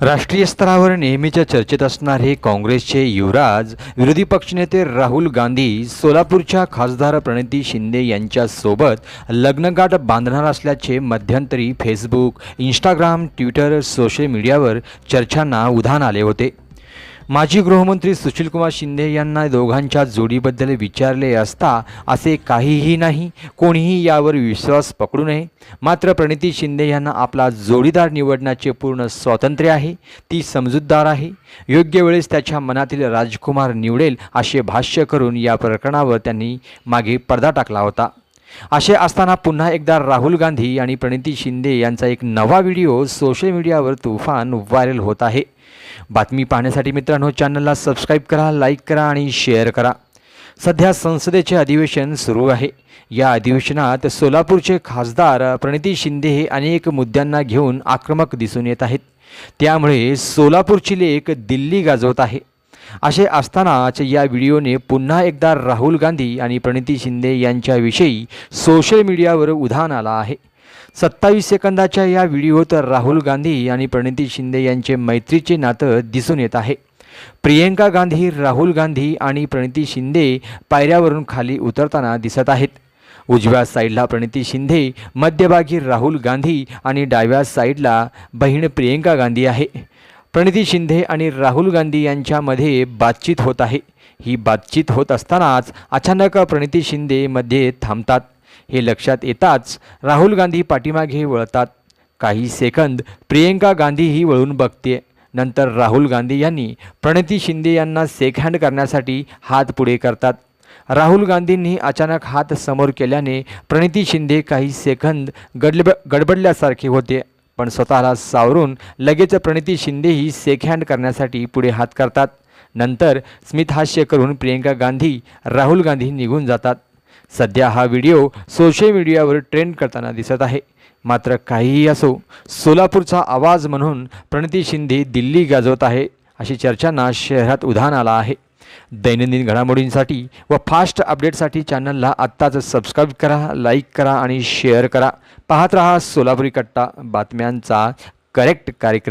राष्ट्रीय स्तरावर नेहमीच्या चर्चेत असणारे काँग्रेसचे युवराज विरोधी पक्षनेते राहुल गांधी सोलापूरच्या खासदार प्रणिती शिंदे यांच्यासोबत लग्नगाठ बांधणार असल्याचे मध्यंतरी फेसबुक इंस्टाग्राम ट्विटर सोशल मीडियावर चर्चांना उधाण आले होते. माजी गृहमंत्री सुशीलकुमार शिंदे यांना दोघांच्या जोडीबद्दल विचारले असता असे काहीही नाही कोणीही यावर विश्वास पकडू नये. मात्र प्रणिती शिंदे यांना आपला जोडीदार निवडण्याचे पूर्ण स्वातंत्र्य आहे ती समजूतदार आहे. योग्य वेळेस त्याच्या मनातील राजकुमार निवडेल असे भाष्य करून या प्रकरणावर त्यांनी मागे पडदा टाकला होता. असे असताना पुन्हा एकदा राहुल गांधी आणि प्रणिती शिंदे यांचा एक नवा व्हिडिओ सोशल मीडियावर तुफान व्हायरल होत आहे. बातमी पाहण्यासाठी मित्रांनो चॅनलला सबस्क्राईब करा लाईक करा आणि शेअर करा. सध्या संसदेचे अधिवेशन सुरू आहे. या अधिवेशनात सोलापूरचे खासदार प्रणिती शिंदे हे अनेक मुद्द्यांना घेऊन आक्रमक दिसून येत आहेत. त्यामुळे सोलापूरची लेख दिल्ली गाजवत आहे. असे असतानाच या व्हिडिओने पुन्हा एकदा राहुल गांधी आणि प्रणिती शिंदे यांच्याविषयी सोशल मीडियावर उधाण आला आहे. सत्तावीस सेकंदाच्या या व्हिडिओत राहुल गांधी आणि प्रणिती शिंदे यांचे मैत्रीचे नातं दिसून येत आहे. प्रियंका गांधी राहुल गांधी आणि प्रणिती शिंदे पायऱ्यावरून खाली उतरताना दिसत आहेत. उजव्या साईडला प्रणिती शिंदे मध्यभागी राहुल गांधी आणि डाव्या साईडला बहीण प्रियंका गांधी आहे. प्रणिती शिंदे आणि राहुल गांधी यांच्यामध्ये बातचीत होत आहे. ही बातचीत होत असतानाच अचानक प्रणिती शिंदेमध्ये थांबतात. हे लक्षात येताच राहुल गांधी पाठीमागे वळतात. काही सेकंद प्रियंका गांधीही वळून बघते. नंतर राहुल गांधी यांनी प्रणिती शिंदे यांना सेकहँड करण्यासाठी हात पुढे करतात. राहुल गांधींनी अचानक हात समोर केल्याने प्रणिती शिंदे काही सेकंद गडब गडबडल्यासारखे होते. पण स्वतःला सावरून लगेच प्रणिती शिंदेही शेक हँड करण्यासाठी पुढे हात करतात. नंतर स्मितहास्य करून प्रियंका गांधी राहुल गांधी निघून जातात. सध्या हा व्हिडिओ सोशल मीडियावर ट्रेंड करताना दिसत आहे. मात्र काहीही असो सोलापूरचा आवाज म्हणून प्रणिती शिंदे दिल्ली गाजवत आहे. अशी चर्चांना शहरात उधाण आला आहे. दैनंदिन घडामोडींसाठी व फास्ट अपडेटसाठी चॅनलला आत्ताच सबस्क्राईब करा लाईक करा आणि शेअर करा. पाहत रहा सोलापुरी कट्टा बातम्यांचा करेक्ट कार्यक्रम.